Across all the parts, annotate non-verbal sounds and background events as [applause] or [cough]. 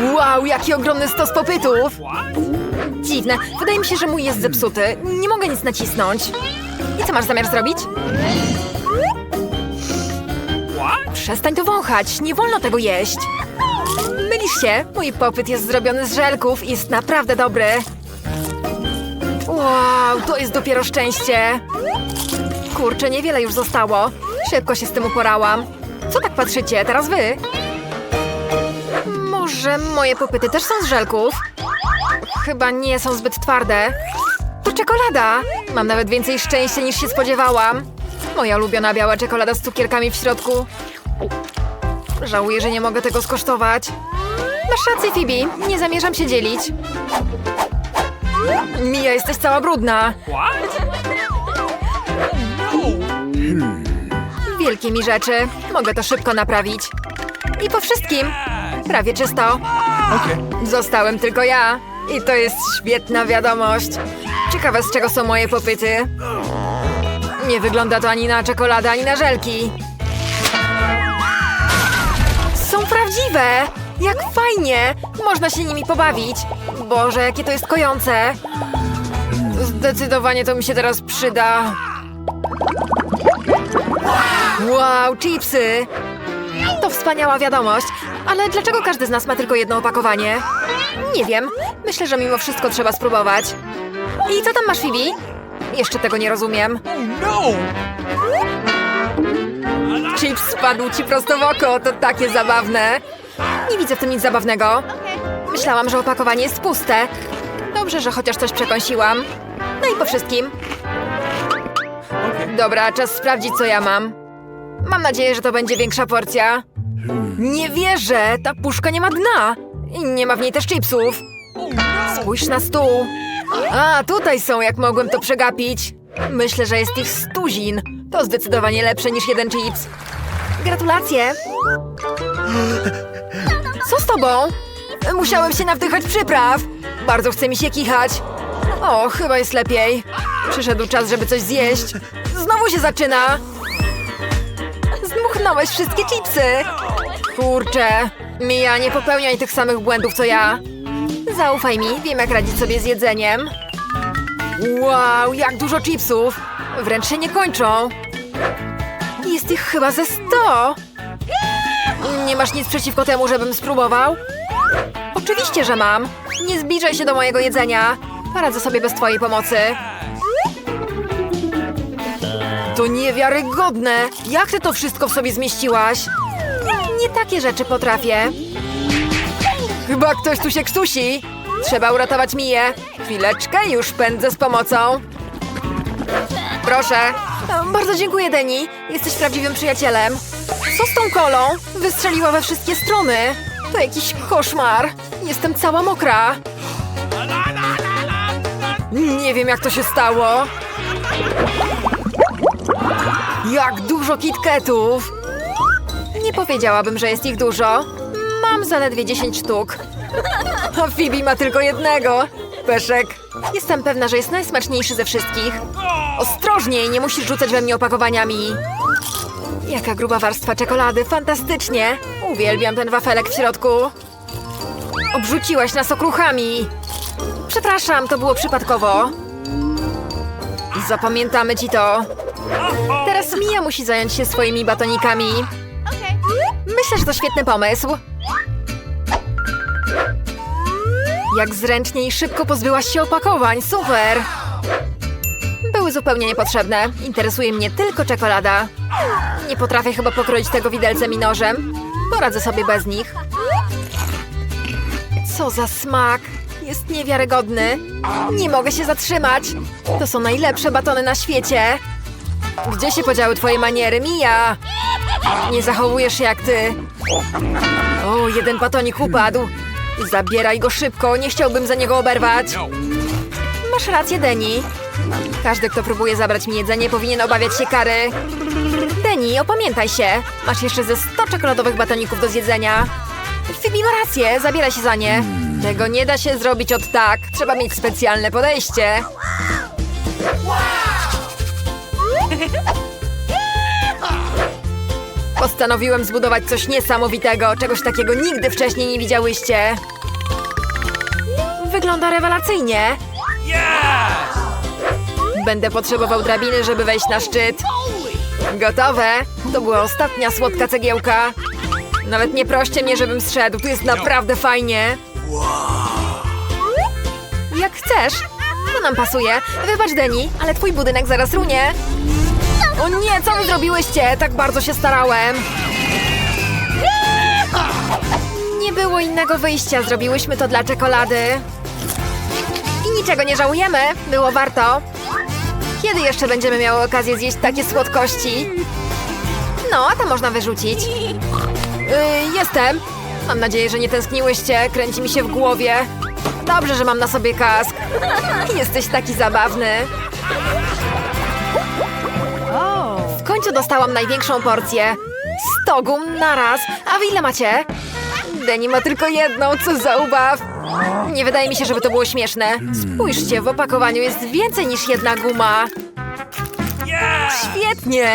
Wow, jaki ogromny stos popytów! Dziwne, wydaje mi się, że mój jest zepsuty. Nie mogę nic nacisnąć. I co masz zamiar zrobić? Przestań to wąchać, nie wolno tego jeść. Mylisz się, mój popyt jest zrobiony z żelków i jest naprawdę dobry. Wow, to jest dopiero szczęście. Kurczę, niewiele już zostało. Szybko się z tym uporałam. Co tak patrzycie, teraz wy? Może moje popyty też są z żelków? Chyba nie są zbyt twarde. To czekolada! Mam nawet więcej szczęścia niż się spodziewałam. Moja ulubiona biała czekolada z cukierkami w środku. Żałuję, że nie mogę tego skosztować. Masz rację, Phoebe. Nie zamierzam się dzielić. Mija, jesteś cała brudna. Wielkie mi rzeczy. Mogę to szybko naprawić. I po wszystkim. Prawie czysto. Zostałem tylko ja. I to jest świetna wiadomość. Ciekawe, z czego są moje popyty. Nie wygląda to ani na czekoladę, ani na żelki. Są prawdziwe! Jak fajnie! Można się nimi pobawić. Boże, jakie to jest kojące. Zdecydowanie to mi się teraz przyda. Wow, chipsy! To wspaniała wiadomość, ale dlaczego każdy z nas ma tylko jedno opakowanie? Nie wiem. Myślę, że mimo wszystko trzeba spróbować. I co tam masz, Phoebe? Jeszcze tego nie rozumiem. Chips spadł ci prosto w oko, to takie zabawne. Nie widzę w tym nic zabawnego. Myślałam, że opakowanie jest puste. Dobrze, że chociaż coś przekąsiłam. No i po wszystkim. Dobra, czas sprawdzić, co ja mam. Mam nadzieję, że to będzie większa porcja. Nie wierzę! Ta puszka nie ma dna! I nie ma w niej też chipsów. Spójrz na stół. A, tutaj są, jak mogłem to przegapić. Myślę, że jest ich stuzin. To zdecydowanie lepsze niż jeden chips. Gratulacje! Co z tobą? Musiałem się nawdychać przypraw. Bardzo chce mi się kichać. O, chyba jest lepiej. Przyszedł czas, żeby coś zjeść. Znowu się zaczyna. Zdmuchnąłeś wszystkie chipsy. Kurczę. Mija, nie popełniaj tych samych błędów, co ja. Zaufaj mi, wiem jak radzić sobie z jedzeniem. Wow, jak dużo chipsów. Wręcz się nie kończą. Jest ich chyba ze sto. Nie masz nic przeciwko temu, żebym spróbował? Oczywiście, że mam. Nie zbliżaj się do mojego jedzenia. Poradzę sobie bez twojej pomocy. To niewiarygodne! Jak ty to wszystko w sobie zmieściłaś? Nie takie rzeczy potrafię. Chyba ktoś tu się krztusi. Trzeba uratować Miję. Chwileczkę, już pędzę z pomocą. Proszę. Bardzo dziękuję, Deni. Jesteś prawdziwym przyjacielem. Co z tą kolą? Wystrzeliła we wszystkie strony. To jakiś koszmar. Jestem cała mokra. Nie wiem, jak to się stało. Jak dużo kitketów! Nie powiedziałabym, że jest ich dużo. Mam zaledwie 10 sztuk. A Phoebe ma tylko jednego. Peszek. Jestem pewna, że jest najsmaczniejszy ze wszystkich. Ostrożniej, nie musisz rzucać we mnie opakowaniami. Jaka gruba warstwa czekolady, fantastycznie. Uwielbiam ten wafelek w środku. Obrzuciłaś nas okruchami. Przepraszam, to było przypadkowo. Zapamiętamy ci to. Teraz Mia musi zająć się swoimi batonikami. Myślę, że to świetny pomysł. Jak zręcznie i szybko pozbyłaś się opakowań, super! Były zupełnie niepotrzebne. Interesuje mnie tylko czekolada. Nie potrafię chyba pokroić tego widelcem i nożem. Poradzę sobie bez nich. Co za smak! Jest niewiarygodny. Nie mogę się zatrzymać. To są najlepsze batony na świecie. Gdzie się podziały twoje maniery, Mija? Nie zachowujesz się jak ty. O, jeden batonik upadł. Zabieraj go szybko, nie chciałbym za niego oberwać. Masz rację, Deni. Każdy, kto próbuje zabrać mi jedzenie, powinien obawiać się kary. Deni, opamiętaj się. Masz jeszcze ze 100 czekoladowych batoników do zjedzenia. Phoebe ma rację, zabieraj się za nie. Tego nie da się zrobić od tak. Trzeba mieć specjalne podejście. [laughs] Postanowiłem zbudować coś niesamowitego, czegoś takiego nigdy wcześniej nie widziałyście. Wygląda rewelacyjnie. Będę potrzebował drabiny, żeby wejść na szczyt. Gotowe? To była ostatnia słodka cegiełka. Nawet nie proście mnie, żebym zszedł. Tu jest naprawdę fajnie. Jak chcesz. To nam pasuje. Wybacz, Deni, ale twój budynek zaraz runie. O nie, co wy zrobiłyście? Tak bardzo się starałem. Nie było innego wyjścia. Zrobiłyśmy to dla czekolady. I niczego nie żałujemy. Było warto. Kiedy jeszcze będziemy miały okazję zjeść takie słodkości? No, a to można wyrzucić. Yy, jestem. Mam nadzieję, że nie tęskniłyście. Kręci mi się w głowie. Dobrze, że mam na sobie kask. Jesteś taki zabawny. Końcu dostałam największą porcję. 100 gum naraz. A wy ile macie? Deni ma tylko jedną, co za ubaw. Nie wydaje mi się, żeby to było śmieszne. Spójrzcie, w opakowaniu jest więcej niż jedna guma. Świetnie!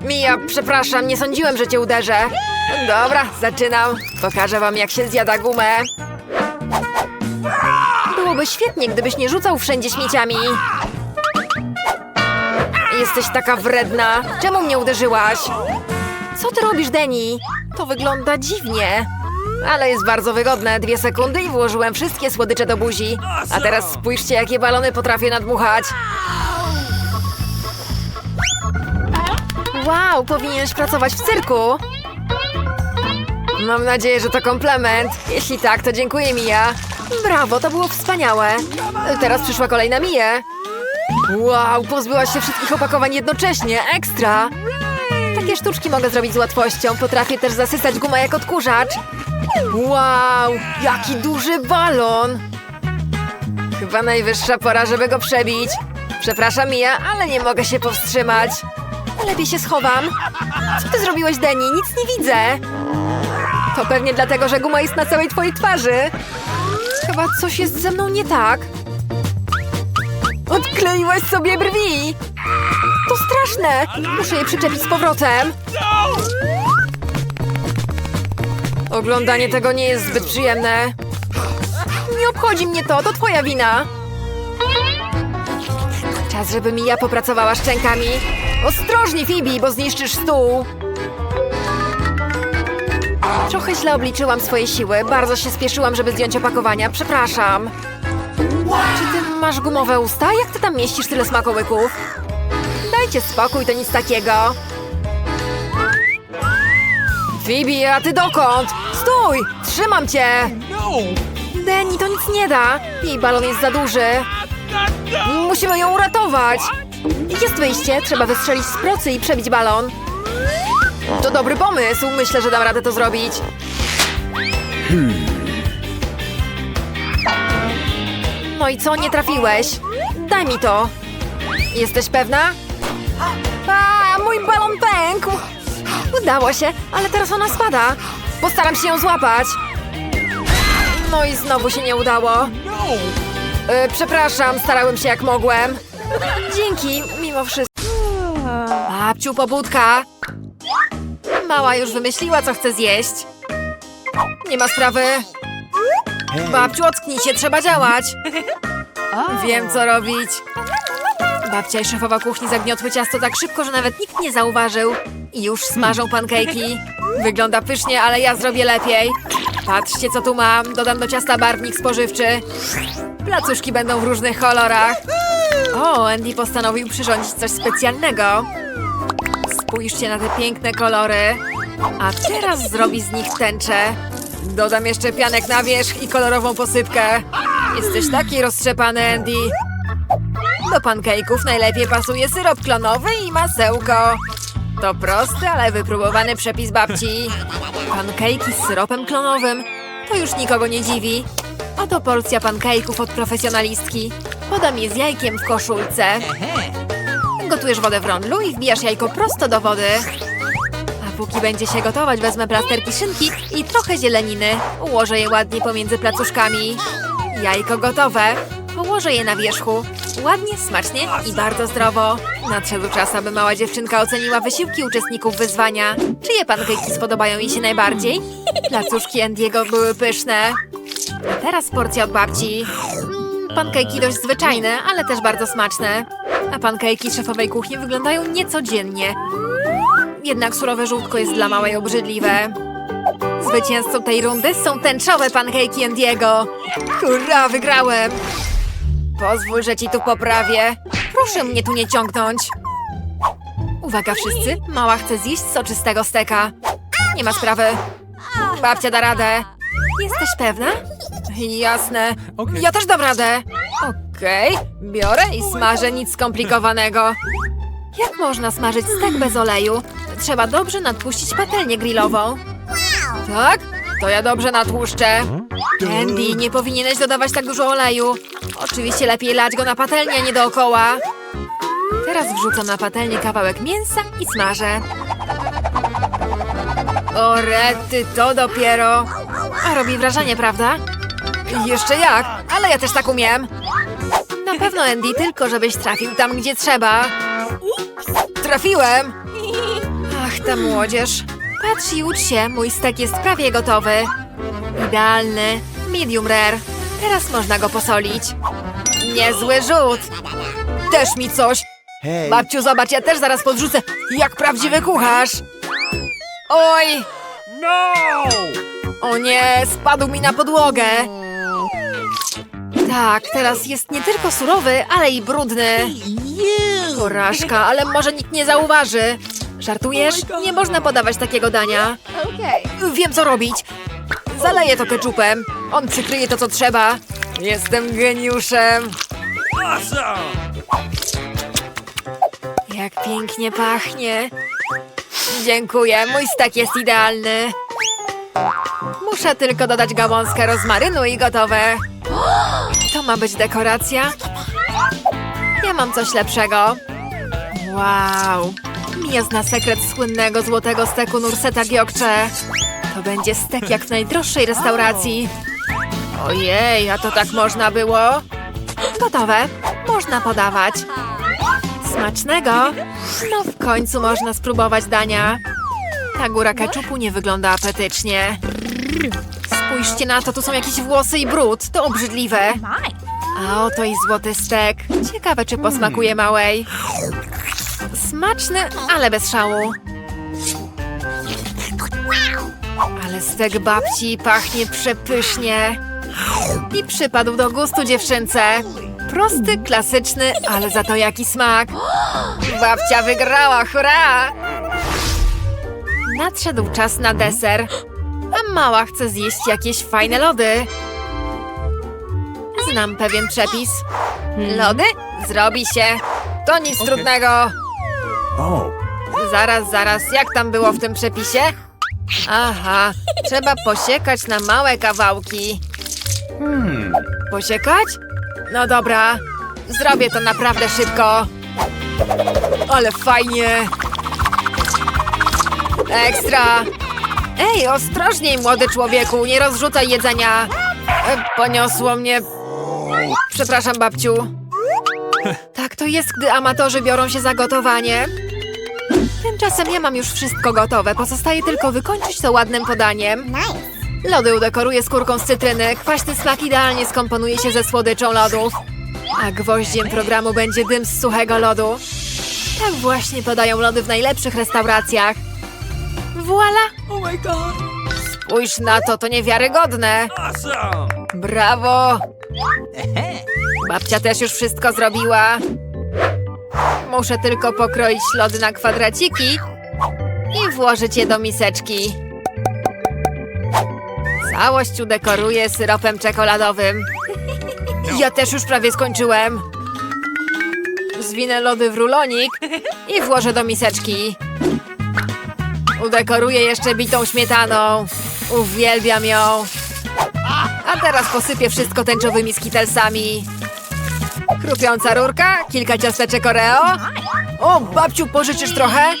Mija, przepraszam, nie sądziłem, że cię uderzę. Dobra, zaczynam. Pokażę wam, jak się zjada gumę. Byłoby świetnie, gdybyś nie rzucał wszędzie śmieciami. Jesteś taka wredna. Czemu mnie uderzyłaś? Co ty robisz, Deni? To wygląda dziwnie. Ale jest bardzo wygodne. Dwie sekundy i włożyłem wszystkie słodycze do buzi. A teraz spójrzcie, jakie balony potrafię nadmuchać. Wow, powinieneś pracować w cyrku. Mam nadzieję, że to komplement. Jeśli tak, to dziękuję, Mija. Brawo, to było wspaniałe. Teraz przyszła kolej na Miję. Wow, pozbyłaś się wszystkich opakowań jednocześnie. Ekstra! Takie sztuczki mogę zrobić z łatwością. Potrafię też zasysać gumę jak odkurzacz. Wow, jaki duży balon! Chyba najwyższa pora, żeby go przebić. Przepraszam, Mija, ale nie mogę się powstrzymać. Lepiej się schowam. Co ty zrobiłeś, Deni? Nic nie widzę. To pewnie dlatego, że guma jest na całej twojej twarzy. Chyba coś jest ze mną nie tak. Odkleiłaś sobie brwi! To straszne! Muszę je przyczepić z powrotem. Oglądanie tego nie jest zbyt przyjemne. Nie obchodzi mnie to, to twoja wina. Czas, żeby Mija popracowała szczękami. Ostrożnie, Phoebe, bo zniszczysz stół. Trochę źle obliczyłam swoje siły. Bardzo się spieszyłam, żeby zdjąć opakowania. Przepraszam. Czy ty masz gumowe usta? Jak ty tam mieścisz tyle smakołyków? Dajcie spokój, to nic takiego. Phoebe, a ty dokąd? Stój! Trzymam cię! Deni, to nic nie da. Jej balon jest za duży. Musimy ją uratować. Jest wyjście, trzeba wystrzelić z procy i przebić balon. To dobry pomysł, myślę, że dam radę to zrobić. No i co, nie trafiłeś? Daj mi to. Jesteś pewna? A, mój balon pękł! Udało się, ale teraz ona spada. Postaram się ją złapać. No i znowu się nie udało. E, przepraszam, starałem się jak mogłem. Dzięki, mimo wszystko. Babciu, pobudka. Mała już wymyśliła, co chce zjeść. Nie ma sprawy. Babciu, ocknij się, trzeba działać. [laughs] Wiem, co robić. Babcia i szefowa kuchni zagniotły ciasto tak szybko, że nawet nikt nie zauważył. I już smażą pankejki. Wygląda pysznie, ale ja zrobię lepiej. Patrzcie, co tu mam. Dodam do ciasta barwnik spożywczy. Placuszki będą w różnych kolorach. O, Andy postanowił przyrządzić coś specjalnego. Spójrzcie na te piękne kolory. A teraz zrobi z nich tęczę. Dodam jeszcze pianek na wierzch i kolorową posypkę. Jesteś taki roztrzepany, Andy. Do pancake'ów najlepiej pasuje syrop klonowy i masełko. To prosty, ale wypróbowany przepis babci. Pancake'i z syropem klonowym. To już nikogo nie dziwi. Oto porcja pancake'ów od profesjonalistki. Podam je z jajkiem w koszulce. Gotujesz wodę w rondlu i wbijasz jajko prosto do wody. Póki będzie się gotować, wezmę plasterki szynki i trochę zieleniny. Ułożę je ładnie pomiędzy placuszkami. Jajko gotowe. Położę je na wierzchu. Ładnie, smacznie i bardzo zdrowo. Nadszedł czas, aby mała dziewczynka oceniła wysiłki uczestników wyzwania. Czyje pankejki spodobają jej się najbardziej? Placuszki Andiego były pyszne. Teraz porcja od babci. Pankejki dość zwyczajne, ale też bardzo smaczne. A pankejki szefowej kuchni wyglądają niecodziennie. Jednak surowe żółtko jest dla małej obrzydliwe. Zwycięzcą tej rundy są tęczowe pankejki Andiego. Hurra, wygrałem! Pozwól, że ci tu poprawię. Proszę mnie tu nie ciągnąć. Uwaga wszyscy, mała chce zjeść soczystego steka. Nie ma sprawy. Babcia da radę. Jesteś pewna? Jasne. Ja też dam radę. Okej, biorę i smażę, nic skomplikowanego. Jak można smażyć stek bez oleju? Trzeba dobrze nadpuścić patelnię grillową. Tak? To ja dobrze natłuszczę. Andy, nie powinieneś dodawać tak dużo oleju. Oczywiście lepiej lać go na patelnię, nie dookoła. Teraz wrzucam na patelnię kawałek mięsa i smażę. O rety, to dopiero. A robi wrażenie, prawda? Jeszcze jak, ale ja też tak umiem. Na pewno, Andy, tylko żebyś trafił tam, gdzie trzeba. Trafiłem! Ta młodzież. Patrz i ucz się, mój stek jest prawie gotowy. Idealny, medium rare. Teraz można go posolić. Niezły rzut. Też mi coś. Hej! Babciu, zobacz, ja też zaraz podrzucę, jak prawdziwy kucharz. Oj, No! o nie, spadł mi na podłogę. Tak, teraz jest nie tylko surowy, ale i brudny. Porażka, ale może nikt nie zauważy. Żartujesz? Nie można podawać takiego dania. Wiem, co robić. Zaleję to keczupem. On przykryje to, co trzeba. Jestem geniuszem. Jak pięknie pachnie. Dziękuję, mój stek jest idealny. Muszę tylko dodać gałązkę rozmarynu i gotowe. To ma być dekoracja? Ja mam coś lepszego. Wow. Mia zna sekret słynnego złotego steku Nurseta Giokcze. To będzie stek jak w najdroższej restauracji. Ojej, a to tak można było? Gotowe. Można podawać. Smacznego! No w końcu można spróbować dania. Ta góra keczupu nie wygląda apetycznie. Spójrzcie na to, tu są jakieś włosy i brud. To obrzydliwe. A oto i złoty stek. Ciekawe, czy posmakuje małej. Smaczny, ale bez szału. Ale stek babci pachnie przepysznie. I przypadł do gustu dziewczynce. Prosty, klasyczny, ale za to jaki smak. Babcia wygrała, hurra! Nadszedł czas na deser. A mała chce zjeść jakieś fajne lody. Znam pewien przepis. Lody? Zrobi się. To nic trudnego. Zaraz, zaraz, jak tam było w tym przepisie? Aha, trzeba posiekać na małe kawałki. Hmm. Posiekać? No dobra, zrobię to naprawdę szybko. Ale fajnie. Ekstra. Ej, ostrożniej, młody człowieku, nie rozrzucaj jedzenia. E, Poniosło mnie. Przepraszam, babciu. Tak to jest, gdy amatorzy biorą się za gotowanie. Tymczasem ja mam już wszystko gotowe. Pozostaje tylko wykończyć to ładnym podaniem. Lody udekoruję skórką z cytryny. Kwaśny smak idealnie skomponuje się ze słodyczą lodów. A gwoździem programu będzie dym z suchego lodu. Tak właśnie podają lody w najlepszych restauracjach. Voila! Oh my god! Spójrz na to, to niewiarygodne. Awesome! Brawo! Babcia też już wszystko zrobiła. Muszę tylko pokroić lody na kwadraciki i włożyć je do miseczki. Całość udekoruję syropem czekoladowym. Ja też już prawie skończyłem. Zwinę lody w rulonik i włożę do miseczki. Udekoruję jeszcze bitą śmietaną. Uwielbiam ją. A teraz posypię wszystko tęczowymi skitelsami. Chrupiąca rurka, kilka ciasteczek Oreo. O, babciu, pożyczysz trochę?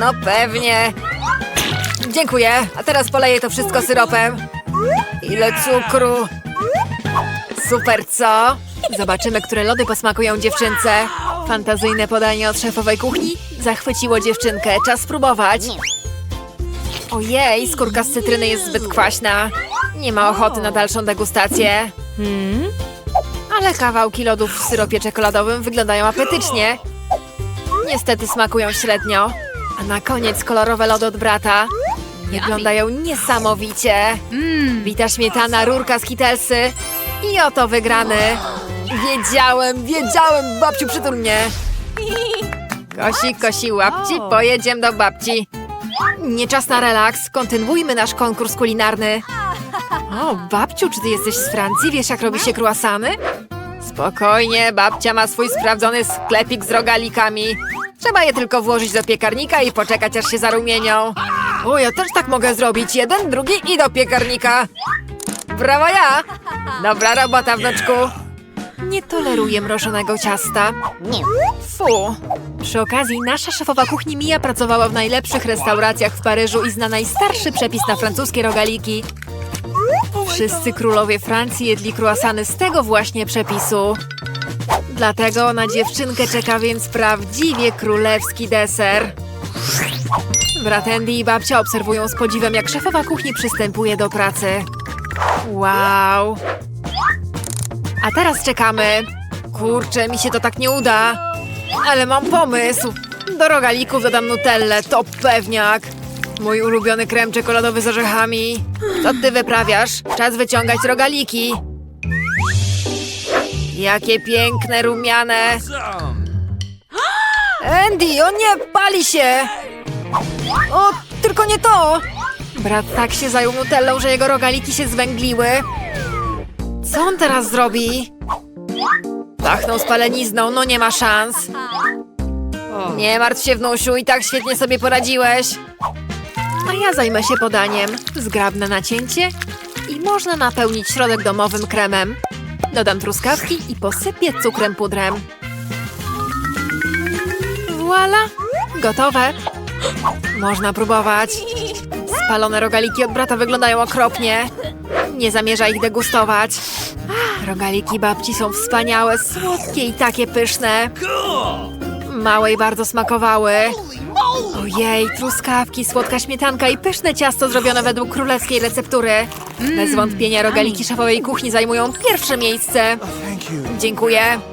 No pewnie. Dziękuję. A teraz poleję to wszystko syropem. Ile cukru. Super, co? Zobaczymy, które lody posmakują dziewczynce. Fantazyjne podanie od szefowej kuchni zachwyciło dziewczynkę. Czas spróbować. Ojej, skórka z cytryny jest zbyt kwaśna. Nie ma ochoty na dalszą degustację. Hmm? Ale kawałki lodów w syropie czekoladowym wyglądają apetycznie. Niestety smakują średnio. A na koniec kolorowe lody od brata. Wyglądają niesamowicie. Wita śmietana, rurka z kitelsy. I oto wygrany. Wiedziałem, wiedziałem, babciu przytul mnie. Kosi, kosi, łapci, pojedziemy do babci. Nie czas na relaks, kontynuujmy nasz konkurs kulinarny. O, babciu, czy ty jesteś z Francji? Wiesz, jak robi się croissany? Spokojnie, babcia ma swój sprawdzony sklepik z rogalikami. Trzeba je tylko włożyć do piekarnika i poczekać, aż się zarumienią. O, ja też tak mogę zrobić. Jeden, drugi i do piekarnika. Brawo ja! Dobra robota, wnuczku. Nie toleruję mrożonego ciasta. Fu. Przy okazji, nasza szefowa kuchni Mia pracowała w najlepszych restauracjach w Paryżu i zna najstarszy przepis na francuskie rogaliki. Wszyscy królowie Francji jedli croissany z tego właśnie przepisu. Dlatego na dziewczynkę czeka więc prawdziwie królewski deser. Brat Andy i babcia obserwują z podziwem, jak szefowa kuchni przystępuje do pracy. Wow! A teraz czekamy. Kurczę, mi się to tak nie uda. Ale mam pomysł. Do rogalików dodam nutellę, to pewniak. Mój ulubiony krem czekoladowy z orzechami. Co ty wyprawiasz? Czas wyciągać rogaliki. Jakie piękne, rumiane. Andy, o nie, pali się! O, tylko nie to! Brat tak się zajął nutellą, że jego rogaliki się zwęgliły. Co on teraz zrobi? Pachnął spalenizną, no nie ma szans. Nie martw się, wnusiu, i tak świetnie sobie poradziłeś. A ja zajmę się podaniem. Zgrabne nacięcie i można napełnić środek domowym kremem. Dodam truskawki i posypię cukrem pudrem. Voila! Gotowe. Można próbować. Spalone rogaliki od brata wyglądają okropnie. Nie zamierza ich degustować. Rogaliki babci są wspaniałe, słodkie i takie pyszne. Małej bardzo smakowały. Ojej, truskawki, słodka śmietanka i pyszne ciasto zrobione według królewskiej receptury. Bez wątpienia rogaliki szefowej kuchni zajmują pierwsze miejsce. You. Dziękuję.